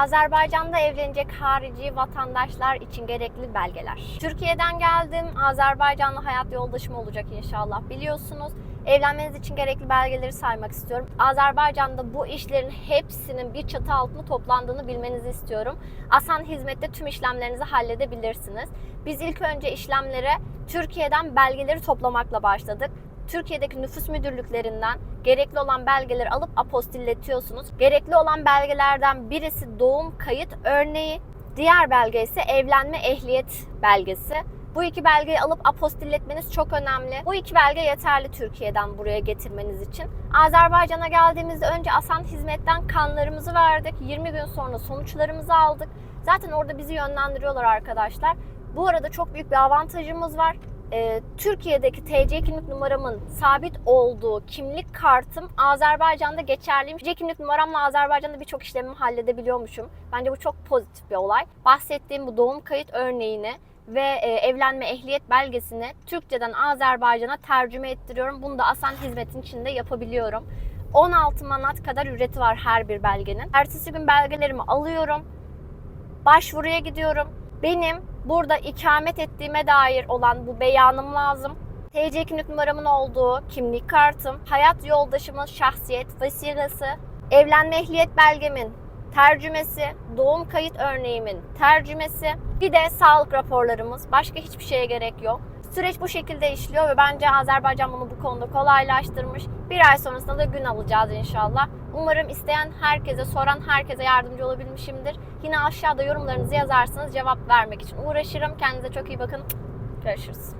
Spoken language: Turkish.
Azerbaycan'da evlenecek harici vatandaşlar için gerekli belgeler. Türkiye'den geldim. Azerbaycanlı hayat yoldaşım olacak inşallah biliyorsunuz. Evlenmeniz için gerekli belgeleri saymak istiyorum. Azerbaycan'da bu işlerin hepsinin bir çatı altında toplandığını bilmenizi istiyorum. Asan Hizmet'te tüm işlemlerinizi halledebilirsiniz. Biz ilk önce işlemlere Türkiye'den belgeleri toplamakla başladık. Türkiye'deki nüfus müdürlüklerinden gerekli olan belgeleri alıp apostilletiyorsunuz. Gerekli olan belgelerden birisi doğum kayıt örneği, diğer belge ise evlenme ehliyet belgesi. Bu iki belgeyi alıp apostilletmeniz çok önemli. Bu iki belge yeterli Türkiye'den buraya getirmeniz için. Azerbaycan'a geldiğimizde önce Asan Hizmet'ten kanlarımızı verdik. 20 gün sonra sonuçlarımızı aldık. Zaten orada bizi yönlendiriyorlar arkadaşlar. Bu arada çok büyük bir avantajımız var. Ee, Türkiye'deki TC kimlik numaramın sabit olduğu kimlik kartım Azerbaycan'da geçerliymiş. TC kimlik numaramla Azerbaycan'da birçok işlemimi halledebiliyormuşum. Bence bu çok pozitif bir olay. Bahsettiğim bu doğum kayıt örneğini ve e, evlenme ehliyet belgesini Türkçeden Azerbaycan'a tercüme ettiriyorum. Bunu da Asan Hizmet'in içinde yapabiliyorum. 16 manat kadar ücreti var her bir belgenin. Ertesi gün belgelerimi alıyorum. Başvuruya gidiyorum. Benim burada ikamet ettiğime dair olan bu beyanım lazım. TC kimlik numaramın olduğu kimlik kartım, hayat yoldaşımın şahsiyet vesilesi, evlenme ehliyet belgemin tercümesi, doğum kayıt örneğimin tercümesi, bir de sağlık raporlarımız. Başka hiçbir şeye gerek yok. Süreç bu şekilde işliyor ve bence Azerbaycan bunu bu konuda kolaylaştırmış. Bir ay sonrasında da gün alacağız inşallah. Umarım isteyen herkese, soran herkese yardımcı olabilmişimdir. Yine aşağıda yorumlarınızı yazarsanız cevap vermek için uğraşırım. Kendinize çok iyi bakın. Görüşürüz.